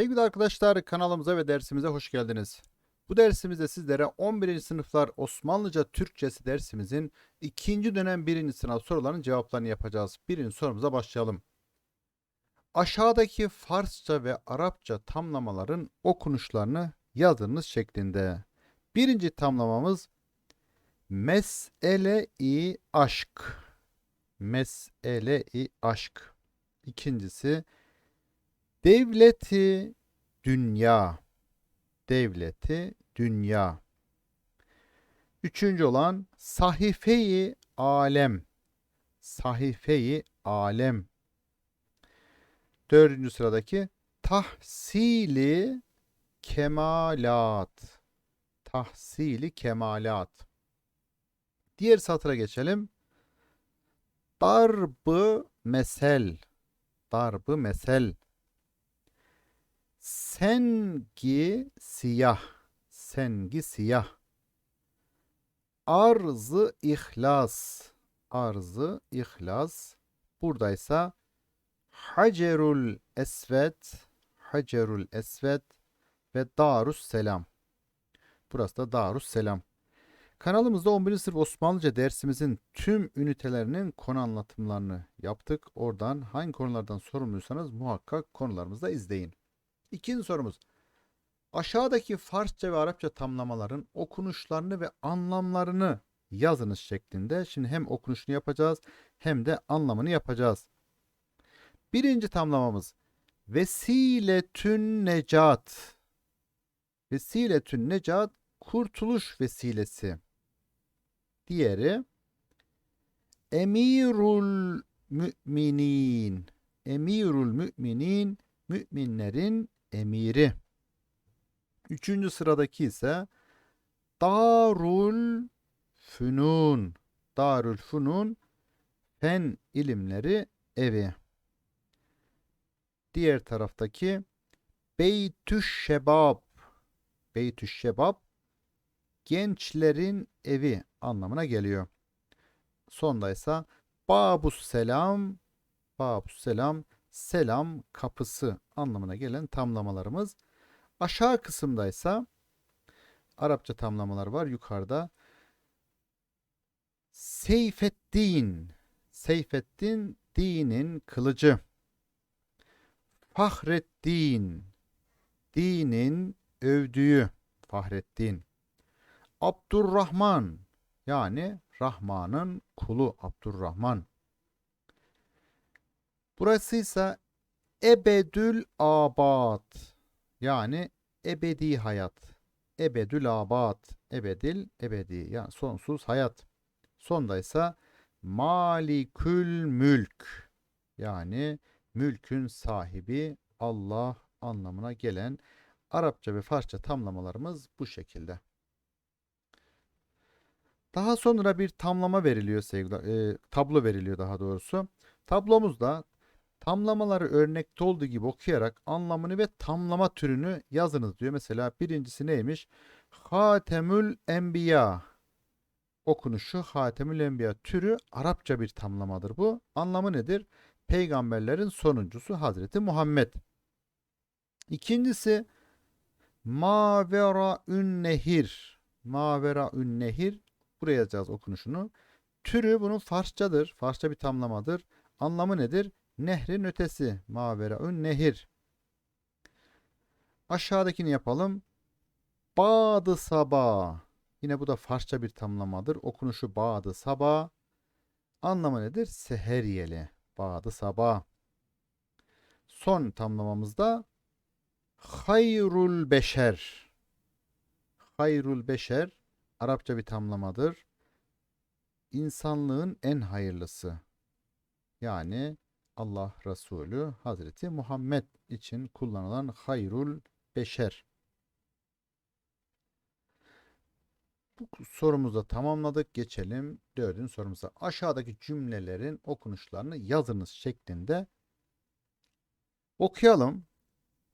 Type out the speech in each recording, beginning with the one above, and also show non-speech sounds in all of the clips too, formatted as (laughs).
Sevgili arkadaşlar kanalımıza ve dersimize hoş geldiniz. Bu dersimizde sizlere 11. sınıflar Osmanlıca Türkçesi dersimizin ikinci dönem birinci sınav sorularının cevaplarını yapacağız. Birinci sorumuza başlayalım. Aşağıdaki Farsça ve Arapça tamlamaların okunuşlarını yazınız şeklinde. Birinci tamlamamız Mesele-i aşk. Mesele-i aşk. İkincisi Devleti dünya. Devleti dünya. Üçüncü olan sahifeyi alem. Sahifeyi alem. Dördüncü sıradaki tahsili kemalat. Tahsili kemalat. Diğer satıra geçelim. Darbı mesel. Darbı mesel. Sengi siyah. Sengi siyah. Arzı ihlas. Arzı ihlas. Buradaysa Hacerul esvet. Hacerul esvet ve Darus selam. Burası da Darus selam. Kanalımızda 11. sınıf Osmanlıca dersimizin tüm ünitelerinin konu anlatımlarını yaptık. Oradan hangi konulardan sorumluysanız muhakkak konularımızda izleyin. İkinci sorumuz. Aşağıdaki Farsça ve Arapça tamlamaların okunuşlarını ve anlamlarını yazınız şeklinde. Şimdi hem okunuşunu yapacağız hem de anlamını yapacağız. Birinci tamlamamız Vesiletün necat. Vesiletün necat kurtuluş vesilesi. Diğeri Emirul müminin. Emirul müminin müminlerin emiri. Üçüncü sıradaki ise Darul Fünun. Darul Fünun fen ilimleri evi. Diğer taraftaki Beytüş Şebab. Beytüş Şebab gençlerin evi anlamına geliyor. Sonda ise Babus Selam Babus Selam selam kapısı anlamına gelen tamlamalarımız. Aşağı kısımda ise Arapça tamlamalar var yukarıda. Seyfeddin. Seyfeddin dinin kılıcı. Fahreddin. Dinin övdüğü. Fahreddin. Abdurrahman. Yani Rahman'ın kulu Abdurrahman. Burası ise ebedül abad. Yani ebedi hayat. Ebedül abad. Ebedil ebedi. Yani sonsuz hayat. Sonda ise malikül mülk. Yani mülkün sahibi Allah anlamına gelen Arapça ve Farsça tamlamalarımız bu şekilde. Daha sonra bir tamlama veriliyor sevgili e, tablo veriliyor daha doğrusu. Tablomuzda Tamlamaları örnekte olduğu gibi okuyarak anlamını ve tamlama türünü yazınız diyor. Mesela birincisi neymiş? Hatemül Enbiya. Okunuşu Hatemül Enbiya türü Arapça bir tamlamadır bu. Anlamı nedir? Peygamberlerin sonuncusu Hazreti Muhammed. İkincisi Mavera ün nehir. Mavera ün nehir. Buraya yazacağız okunuşunu. Türü bunun Farsçadır. Farsça bir tamlamadır. Anlamı nedir? Nehrin ötesi. Maveraün nehir. Aşağıdakini yapalım. Bağdı sabah. Yine bu da Farsça bir tamlamadır. Okunuşu bağdı sabah. Anlamı nedir? Seher yeli. Bağdı sabah. Son tamlamamızda hayrul beşer. Hayrul beşer Arapça bir tamlamadır. İnsanlığın en hayırlısı. Yani Allah Resulü Hazreti Muhammed için kullanılan hayrul beşer. Bu sorumuzu tamamladık. Geçelim dördüncü sorumuza. Aşağıdaki cümlelerin okunuşlarını yazınız şeklinde okuyalım.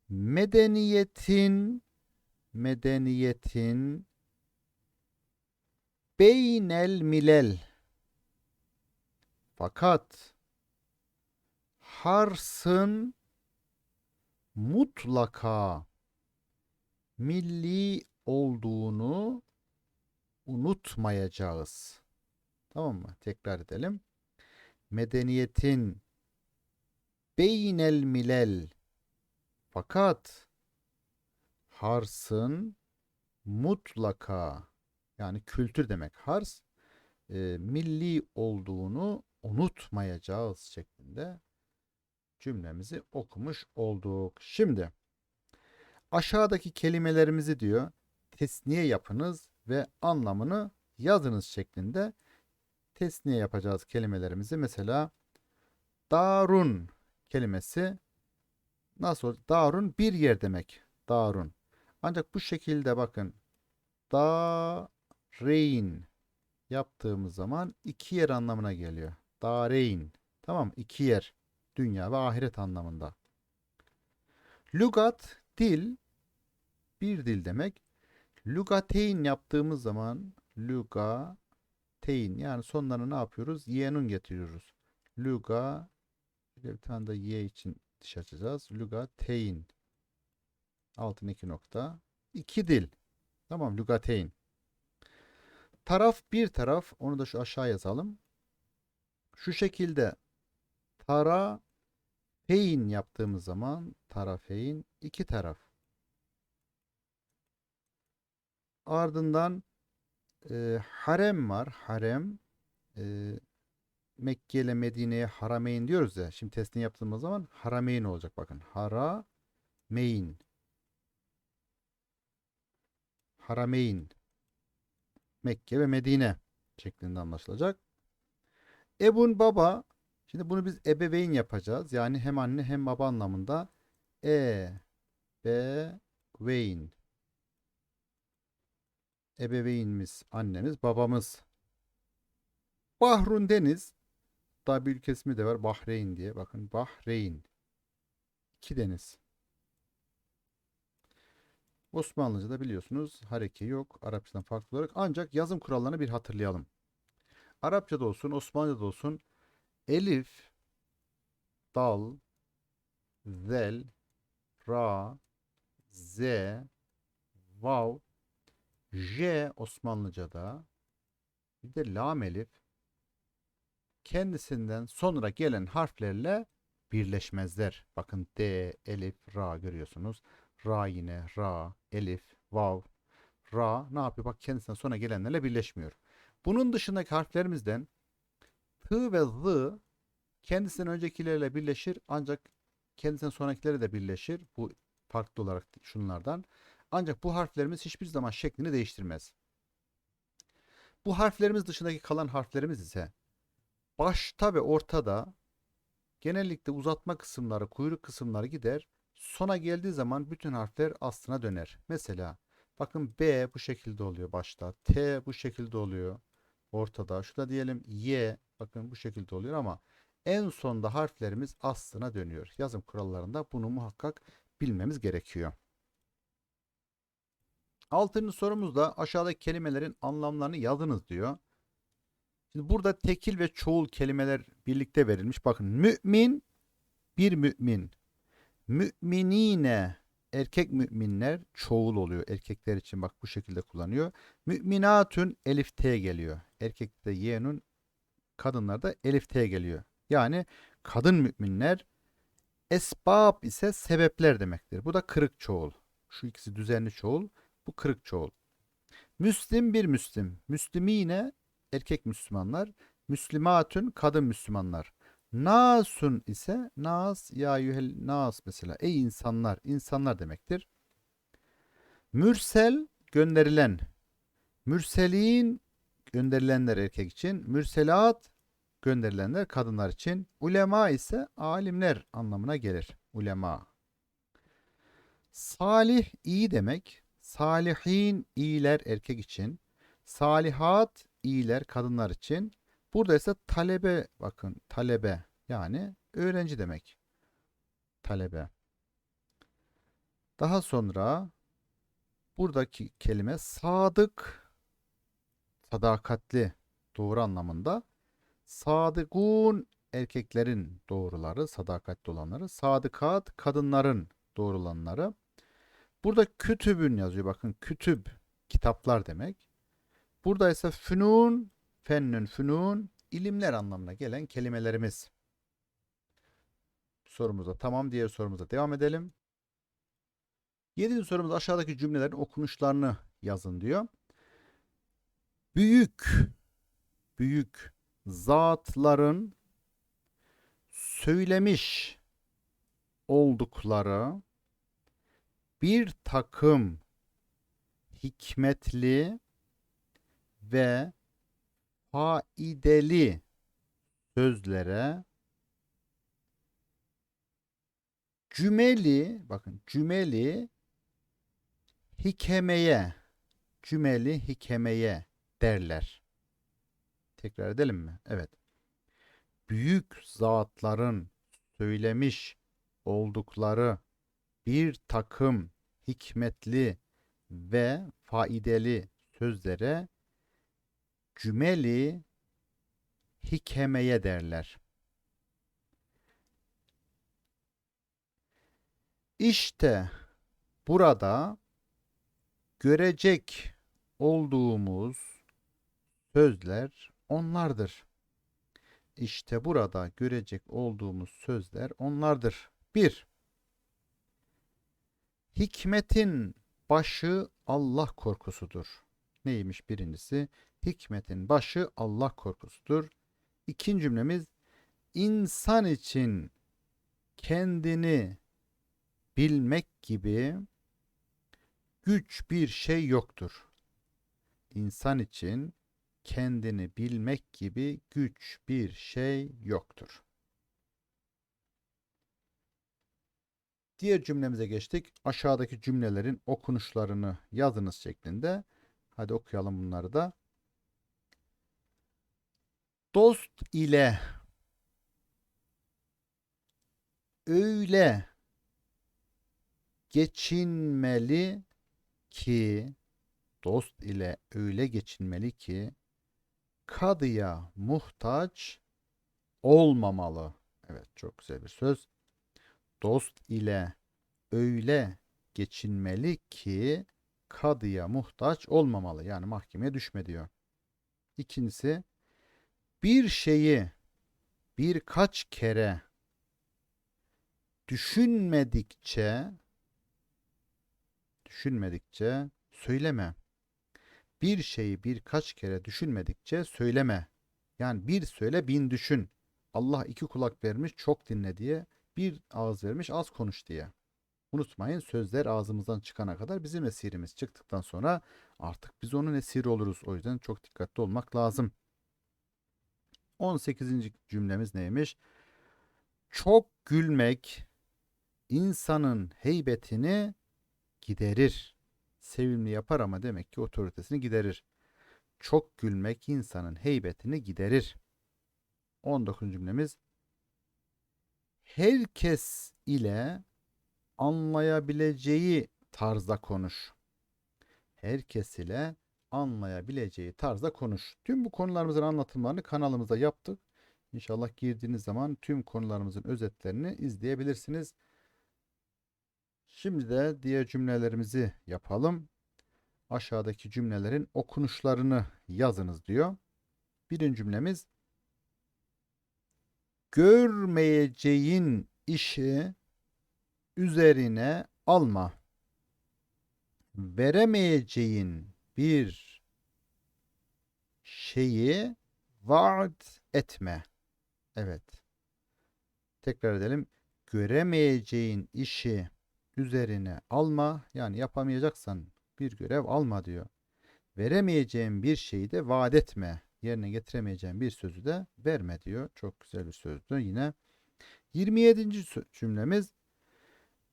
Medeniyetin medeniyetin beynel milel fakat Hars'ın mutlaka milli olduğunu unutmayacağız. Tamam mı? Tekrar edelim. Medeniyetin beynel milel fakat Hars'ın mutlaka yani kültür demek Hars e, milli olduğunu unutmayacağız şeklinde cümlemizi okumuş olduk. Şimdi aşağıdaki kelimelerimizi diyor tesniye yapınız ve anlamını yazınız şeklinde tesniye yapacağız kelimelerimizi. Mesela darun kelimesi nasıl? Darun bir yer demek. Darun. Ancak bu şekilde bakın. Dareyn yaptığımız zaman iki yer anlamına geliyor. Dareyn. Tamam mı? İki yer. Dünya ve ahiret anlamında. Lugat dil bir dil demek. Lugateyn yaptığımız zaman lugateyn yani sonlarına ne yapıyoruz? Y'nun getiriyoruz. Luga bir tane de Y için diş açacağız. Lugateyn altın iki nokta. İki dil. Tamam lugateyn. Taraf bir taraf. Onu da şu aşağı yazalım. Şu şekilde tarafeyn yaptığımız zaman tarafeyn iki taraf. Ardından e, harem var. Harem e, Mekke ile Medine'ye harameyn diyoruz ya. Şimdi testini yaptığımız zaman harameyn olacak bakın. Harameyn. Harameyn. Mekke ve Medine şeklinde anlaşılacak. Ebun baba. Şimdi bunu biz ebeveyn yapacağız. Yani hem anne hem baba anlamında. E, be, veyn. Ebeveynimiz, annemiz, babamız. Bahrun deniz. Daha bir ülkesimi de var. Bahreyn diye. Bakın Bahreyn. İki deniz. Osmanlıca'da biliyorsunuz hareke yok. Arapçadan farklı olarak. Ancak yazım kurallarını bir hatırlayalım. Arapçada olsun, Osmanlıca'da olsun elif, dal, zel, ra, z, vav, j Osmanlıca'da bir de lam elif kendisinden sonra gelen harflerle birleşmezler. Bakın D, elif, ra görüyorsunuz. Ra yine ra, elif, vav, ra ne yapıyor? Bak kendisinden sonra gelenlerle birleşmiyor. Bunun dışındaki harflerimizden t ve z kendisinden öncekilerle birleşir ancak kendisinden sonrakileri de birleşir. Bu farklı olarak şunlardan. Ancak bu harflerimiz hiçbir zaman şeklini değiştirmez. Bu harflerimiz dışındaki kalan harflerimiz ise başta ve ortada genellikle uzatma kısımları, kuyruk kısımları gider. Sona geldiği zaman bütün harfler aslına döner. Mesela bakın B bu şekilde oluyor başta. T bu şekilde oluyor ortada. Şurada diyelim Y bakın bu şekilde oluyor ama en sonda harflerimiz aslına dönüyor. Yazım kurallarında bunu muhakkak bilmemiz gerekiyor. Altıncı sorumuzda aşağıdaki kelimelerin anlamlarını yazınız diyor. Şimdi burada tekil ve çoğul kelimeler birlikte verilmiş. Bakın mümin bir mümin. Müminine erkek müminler çoğul oluyor. Erkekler için bak bu şekilde kullanıyor. Müminatün elif t geliyor. Erkekte y'nun kadınlarda elif t geliyor. Yani kadın müminler esbab ise sebepler demektir. Bu da kırık çoğul. Şu ikisi düzenli çoğul. Bu kırık çoğul. Müslim bir müslim. Müslimine erkek Müslümanlar. Müslimatün kadın Müslümanlar. Nasun ise nas ya yuhel nas mesela ey insanlar insanlar demektir. Mürsel gönderilen. Mürselin gönderilenler erkek için. Mürselat gönderilenler kadınlar için. Ulema ise alimler anlamına gelir. Ulema. Salih iyi demek. Salihin iyiler erkek için. Salihat iyiler kadınlar için. Burada ise talebe bakın talebe yani öğrenci demek. Talebe. Daha sonra buradaki kelime sadık sadakatli doğru anlamında. Sadıkun erkeklerin doğruları, sadakatli olanları. Sadıkat kadınların doğru olanları. Burada kütübün yazıyor. Bakın kütüb kitaplar demek. Burada ise fünun, fennün, fünun ilimler anlamına gelen kelimelerimiz. Sorumuza tamam. Diğer sorumuza devam edelim. Yedinci sorumuz aşağıdaki cümlelerin okunuşlarını yazın diyor. Büyük, büyük zatların söylemiş oldukları bir takım hikmetli ve faideli sözlere cümeli bakın cümeli hikemeye cümeli hikemeye derler. Tekrar edelim mi? Evet. Büyük zatların söylemiş oldukları bir takım hikmetli ve faideli sözlere cümeli hikemeye derler. İşte burada görecek olduğumuz sözler onlardır. İşte burada görecek olduğumuz sözler onlardır. 1. Hikmetin başı Allah korkusudur. Neymiş birincisi? Hikmetin başı Allah korkusudur. İkinci cümlemiz insan için kendini bilmek gibi güç bir şey yoktur. İnsan için kendini bilmek gibi güç bir şey yoktur. Diğer cümlemize geçtik. Aşağıdaki cümlelerin okunuşlarını yazınız şeklinde. Hadi okuyalım bunları da. Dost ile öyle geçinmeli ki dost ile öyle geçinmeli ki kadıya muhtaç olmamalı. Evet çok güzel bir söz. Dost ile öyle geçinmeli ki kadıya muhtaç olmamalı. Yani mahkemeye düşme diyor. İkincisi bir şeyi birkaç kere düşünmedikçe düşünmedikçe söyleme. Bir şeyi birkaç kere düşünmedikçe söyleme. Yani bir söyle bin düşün. Allah iki kulak vermiş çok dinle diye. Bir ağız vermiş az konuş diye. Unutmayın sözler ağzımızdan çıkana kadar bizim esirimiz çıktıktan sonra artık biz onun esiri oluruz. O yüzden çok dikkatli olmak lazım. 18. cümlemiz neymiş? Çok gülmek insanın heybetini giderir. Sevimli yapar ama demek ki otoritesini giderir. Çok gülmek insanın heybetini giderir. 19. cümlemiz herkes ile anlayabileceği tarzda konuş. Herkes ile anlayabileceği tarzda konuş. Tüm bu konularımızın anlatımlarını kanalımızda yaptık. İnşallah girdiğiniz zaman tüm konularımızın özetlerini izleyebilirsiniz. Şimdi de diğer cümlelerimizi yapalım. Aşağıdaki cümlelerin okunuşlarını yazınız diyor. Birinci cümlemiz görmeyeceğin işi üzerine alma. Veremeyeceğin bir şeyi vaat etme. Evet. Tekrar edelim. Göremeyeceğin işi üzerine alma. Yani yapamayacaksan bir görev alma diyor. Veremeyeceğin bir şeyi de vaat etme. Yerine getiremeyeceğin bir sözü de verme diyor. Çok güzel bir sözdü yine. 27. cümlemiz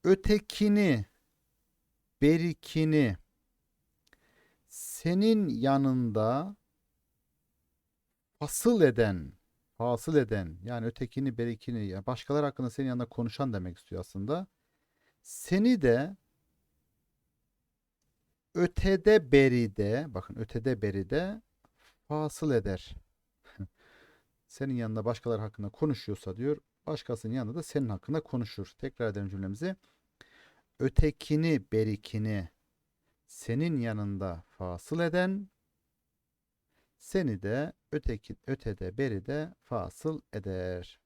ötekini berikini senin yanında fasıl eden fasıl eden yani ötekini berikini yani başkaları hakkında senin yanında konuşan demek istiyor aslında. Seni de ötede beride bakın ötede beride fasıl eder. (laughs) senin yanında başkaları hakkında konuşuyorsa diyor başkasının yanında da senin hakkında konuşur. Tekrar edelim cümlemizi. ötekini berikini senin yanında fasıl eden seni de öteki ötede beride fasıl eder.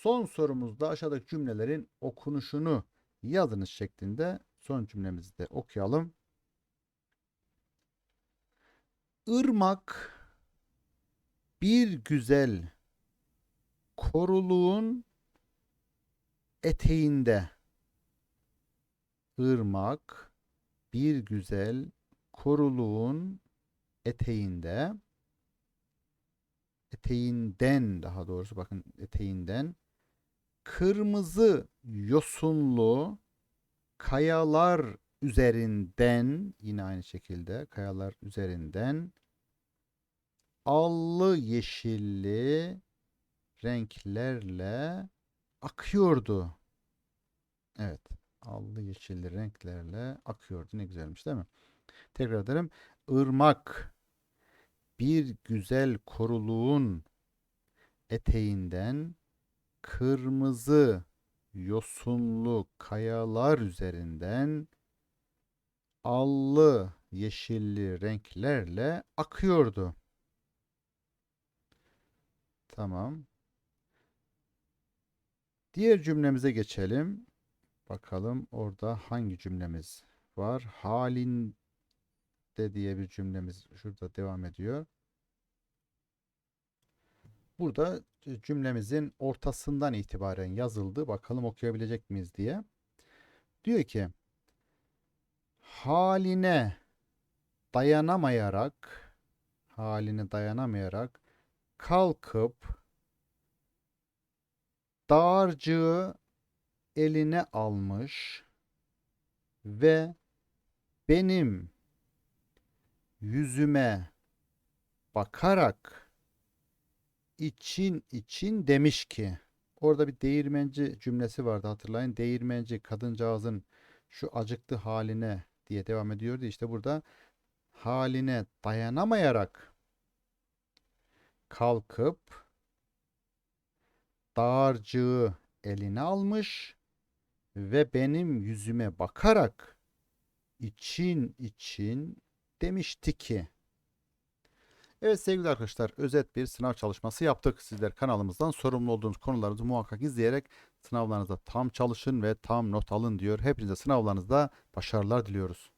Son sorumuzda aşağıdaki cümlelerin okunuşunu yazınız şeklinde son cümlemizi de okuyalım. Irmak bir güzel koruluğun eteğinde. Irmak bir güzel koruluğun eteğinde eteğinden daha doğrusu bakın eteğinden kırmızı yosunlu kayalar üzerinden yine aynı şekilde kayalar üzerinden allı yeşilli renklerle akıyordu. Evet. Allı yeşilli renklerle akıyordu. Ne güzelmiş değil mi? Tekrar ederim. Irmak bir güzel koruluğun eteğinden kırmızı yosunlu kayalar üzerinden allı yeşilli renklerle akıyordu. Tamam. Diğer cümlemize geçelim. Bakalım orada hangi cümlemiz var? Halinde diye bir cümlemiz şurada devam ediyor. Burada cümlemizin ortasından itibaren yazıldı. Bakalım okuyabilecek miyiz diye. Diyor ki haline dayanamayarak haline dayanamayarak kalkıp dağarcığı eline almış ve benim yüzüme bakarak için için demiş ki orada bir değirmenci cümlesi vardı hatırlayın. Değirmenci kadıncağızın şu acıklı haline diye devam ediyordu. İşte burada haline dayanamayarak kalkıp dağarcığı eline almış ve benim yüzüme bakarak için için demişti ki. Evet sevgili arkadaşlar özet bir sınav çalışması yaptık. Sizler kanalımızdan sorumlu olduğunuz konularınızı muhakkak izleyerek sınavlarınızda tam çalışın ve tam not alın diyor. Hepinize sınavlarınızda başarılar diliyoruz.